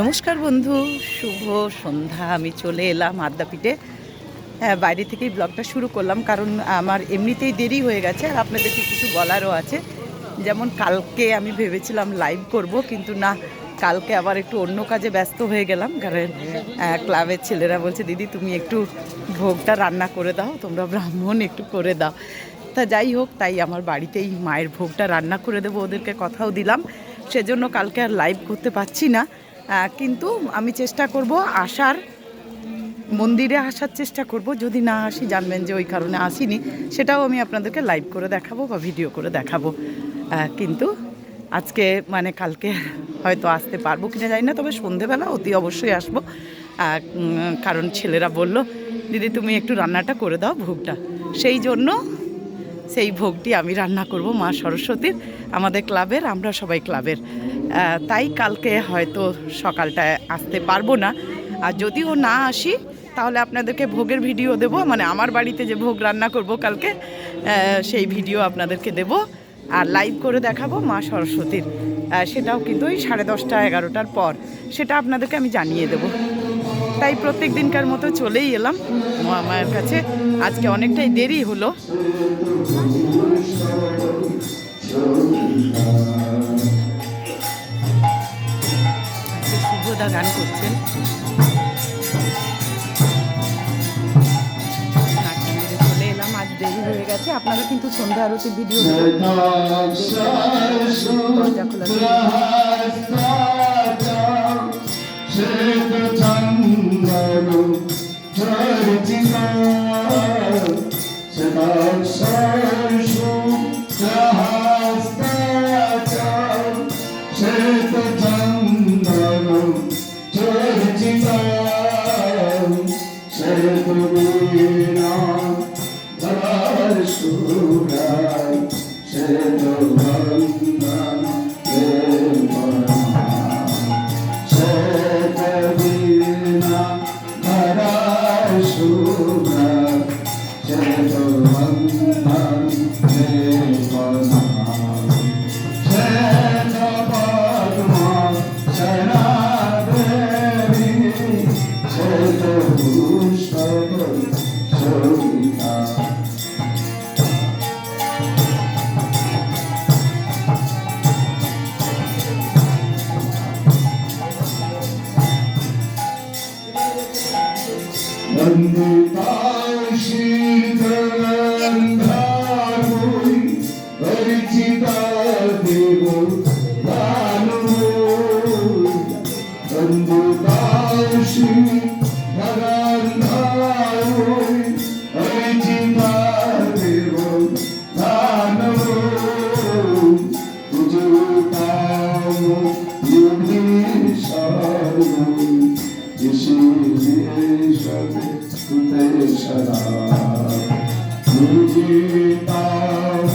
নমস্কার বন্ধু, শুভ সন্ধ্যা। আমি চলে এলাম আদ্যাপীঠে। হ্যাঁ বাইরে থেকেই ব্লগটা শুরু করলাম কারণ আমার এমনিতেই দেরি হয়ে গেছে আর আপনাদেরকে কিছু বলারও আছে। যেমন কালকে আমি ভেবেছিলাম লাইভ করব, কিন্তু না, কালকে আবার একটু অন্য কাজে ব্যস্ত হয়ে গেলাম। কারণ ক্লাবের ছেলেরা বলছে, দিদি, তুমি একটু ভোগটা রান্না করে দাও, তোমরা ব্রাহ্মণ, একটু করে দাও। তা যাই হোক, তাই আমার বাড়িতেই মায়ের ভোগটা রান্না করে দেবো, ওদেরকে কথাও দিলাম। সেজন্য কালকে আর লাইভ করতে পারছি না। কিন্তু আমি চেষ্টা করব আসার, মন্দিরে আসার চেষ্টা করব। যদি না আসি, জানবেন যে ওই কারণে আসিনি, সেটাও আমি আপনাদেরকে লাইভ করে দেখাবো বা ভিডিও করে দেখাবো। কিন্তু আজকে মানে কালকে হয়তো আসতে পারব কিনা জানি না, তবে সন্ধেবেলা অতি অবশ্যই আসব। কারণ ছেলেরা বলল, দিদি, তুমি একটু রান্নাটা করে দাও ভোগটা। সেই জন্য সেই ভোগটি আমি রান্না করব মা সরস্বতীর, আমাদের ক্লাবের, আমরা সবাই ক্লাবের। তাই কালকে হয়তো সকালটায় আসতে পারব না। আর যদিও না আসি, তাহলে আপনাদেরকে ভোগের ভিডিও দেব। মানে আমার বাড়িতে যে ভোগ রান্না করব কালকে সেই ভিডিও আপনাদেরকে দেব। আর লাইভ করে দেখাবো মা সরস্বতীর। সেটাও কিন্তু ওই সাড়ে দশটা, এগারোটার পর। সেটা আপনাদেরকে আমি জানিয়ে দেবো। তাই প্রত্যেক দিনকার মতো চলেই এলাম। মায়ের কাছে আজকে অনেকটাই দেরি হলো। শুভদা গান করছেন। চলে এলাম আজ দেরি হয়ে গেছে। আপনারা কিন্তু সন্ধ্যা আরতির video Thank you. caminho.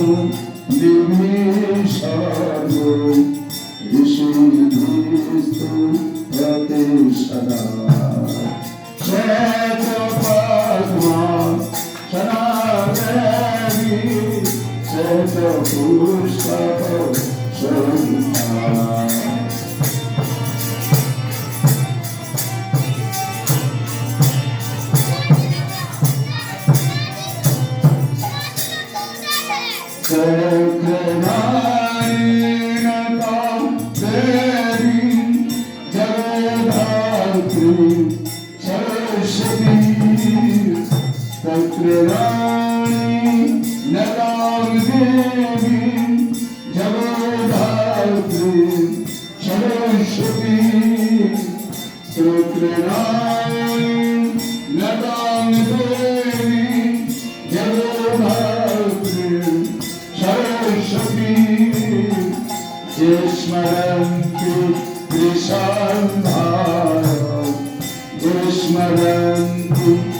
braço de me chamou Deixei Cristo que te chamar Já te pasmo, já não deve Já te buscar স্মরন্তি কৃষান্ধায় স্মরন্তি কৃষান্ধায় সর্বদীকা লভন্তি স্মরন্তি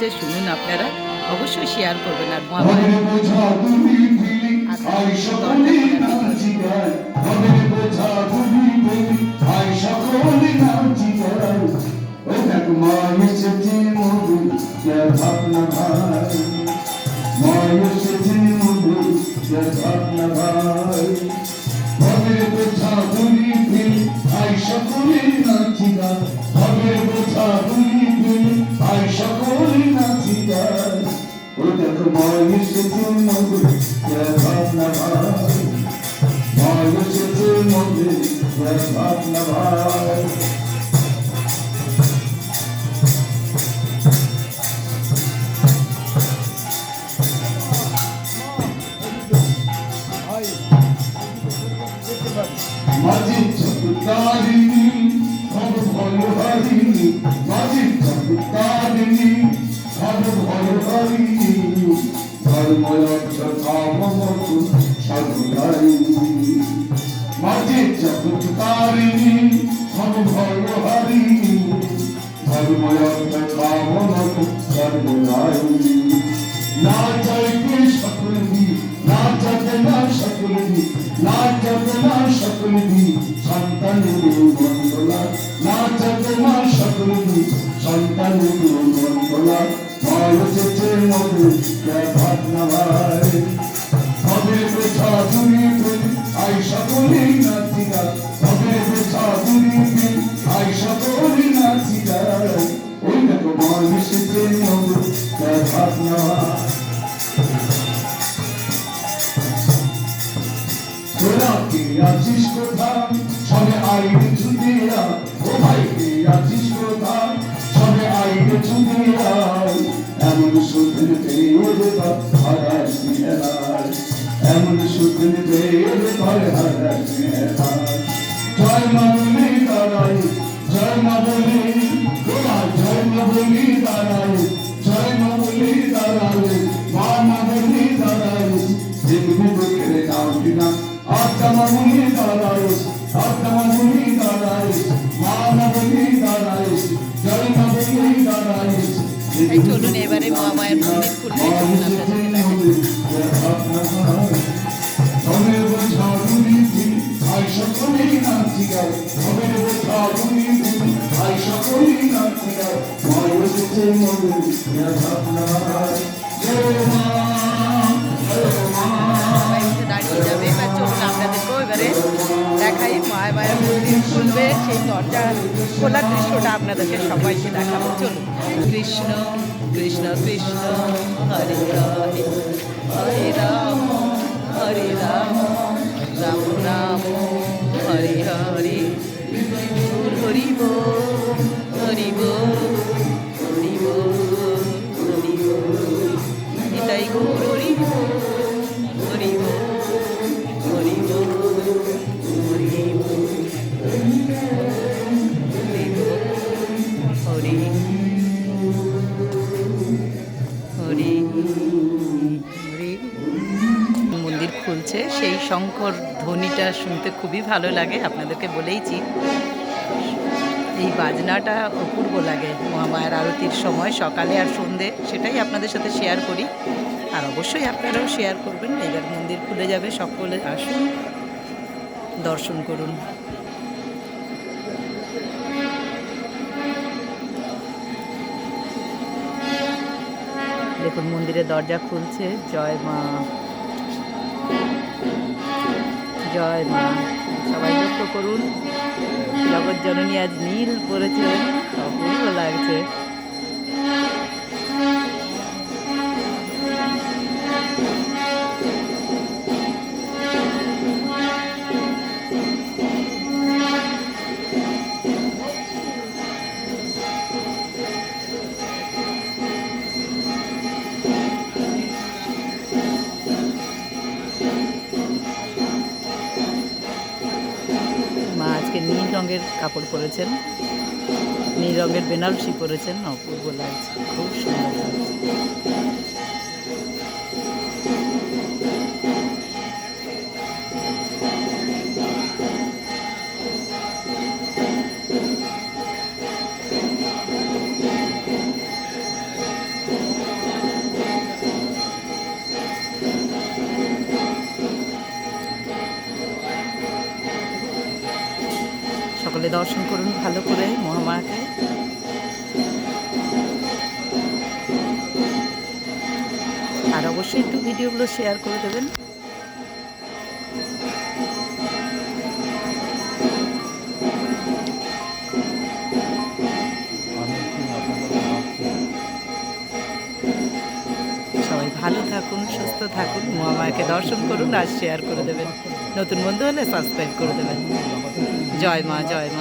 আছে শুনুন আপনারা। অবশ্যই শেয়ার করবেন আর মহাভারত আচ্ছা, ভাবনা মধুর ভাবনা ভাই মাঝি মাঝি চতুর্দারিণী সব ভয় হারিণী হারিণী ধর্ময়জ্ঞ কামমতু সর্বদারিণী না চাইতে সকলদি না যাতে না সকলদি না যাতে না সকলদি সন্তানের মঙ্গলা না যাতে না সকলদি সন্তানের মঙ্গলা মায়েছে মধু ভাবনা ভাই। হবে কোথা কে আছিস কোথায় সবে আইনে ছুটিয়া এমন সুদিন পেয়ে বা হারাস মেলায় এমন সুদিন পেয়ে ভাই হারাস মেলায় জয় মা বলি দাঁড়াই জয় মা বলি তোমার জয় মা বলি দাঁড়াই জয় মা বলি দাঁড়াই মা মা বলি দাঁড়াই দেখবি বুকের নাম কিনা আত্মা বলি দাঁড়াই সকলেই নাচি গাও মায় বসেছে মধু ভাবনা জয় মা সেই দরজা খোলার দৃশ্যটা আপনাদেরকে সবাইকে দেখাবো। চলুন। কৃষ্ণ কৃষ্ণ কৃষ্ণ, হরে হরে। হরে রাম হরে রাম। রাম রাম, হরে হরে। হরি বল হরি বল হরি বল হরি বল এটাই গৌর হরি শঙ্কর ধ্বনিটা শুনতে খুবই ভালো লাগে, আপনাদেরকে বলেইছি। এই বাজনাটা অপূর্ব লাগে মহামায়ার আরতির সময়, সকালে আর সন্ধে, সেটাই আপনাদের সাথে শেয়ার করি। আর অবশ্যই আপনারাও শেয়ার করবেন, এবার মন্দির খুলে যাবে, সকলে আসুন, দর্শন করুন। দেখুন, মন্দিরের দরজা খুলছে, জয় মা। জয় মা। সবাই লক্ষ্য করুন। জগৎ জননী আজ নীল পড়েছে। অপূর্ব লাগছে। নীল রঙের কাপড় পরেছেন। নীল রঙের বেনারসি পরেছেন। অপূর্ব লাগছে। খুব সুন্দর লাগছে। ভালো করে মহামায়াকে আর অবশ্যই একটু ভিডিওগুলো শেয়ার করে দেবেন। সবাই ভালো থাকুন, সুস্থ থাকুন, মহামায়াকে দর্শন করুন আর শেয়ার করে দেবেন। নতুন বন্ধু হলে সাবস্ক্রাইব করে দেবেন। জয় মা জয় মা।